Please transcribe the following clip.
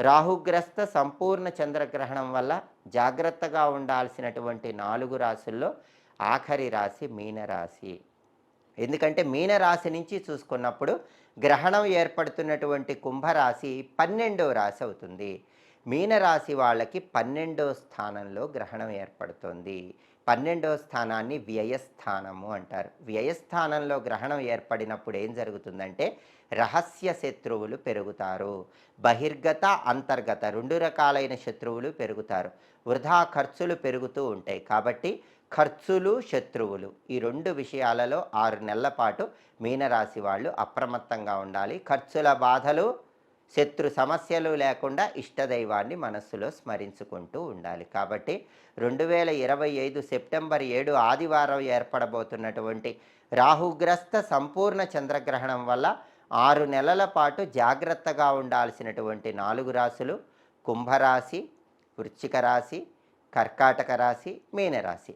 రాహుగ్రస్త సంపూర్ణ చంద్రగ్రహణం వల్ల జాగ్రత్తగా ఉండాల్సినటువంటి నాలుగు రాశుల్లో ఆఖరి రాశి మీనరాశి. ఎందుకంటే మీనరాశి నుంచి చూసుకున్నప్పుడు గ్రహణం ఏర్పడుతున్నటువంటి కుంభరాశి పన్నెండవ రాశి అవుతుంది. మీనరాశి వాళ్ళకి పన్నెండో స్థానంలో గ్రహణం ఏర్పడుతుంది. పన్నెండో స్థానాన్ని వ్యయస్థానము అంటారు. వ్యయస్థానంలో గ్రహణం ఏర్పడినప్పుడు ఏం జరుగుతుందంటే రహస్య శత్రువులు పెరుగుతారు. బహిర్గత అంతర్గత రెండు రకాలైన శత్రువులు పెరుగుతారు. వృధా ఖర్చులు పెరుగుతూ ఉంటాయి. కాబట్టి ఖర్చులు శత్రువులు ఈ రెండు విషయాలలో ఆరు నెలల పాటు మీనరాశి వాళ్ళు అప్రమత్తంగా ఉండాలి. ఖర్చుల బాధలు శత్రు సమస్యలు లేకుండా ఇష్టదైవాన్ని మనస్సులో స్మరించుకుంటూ ఉండాలి. కాబట్టి రెండు వేల ఇరవై ఐదు సెప్టెంబర్ ఏడు ఆదివారం ఏర్పడబోతున్నటువంటి రాహుగ్రస్త సంపూర్ణ చంద్రగ్రహణం వల్ల ఆరు నెలల పాటు జాగ్రత్తగా ఉండాల్సినటువంటి నాలుగు రాశులు కుంభరాశి వృశ్చిక రాశి కర్కాటక రాశి మీనరాశి.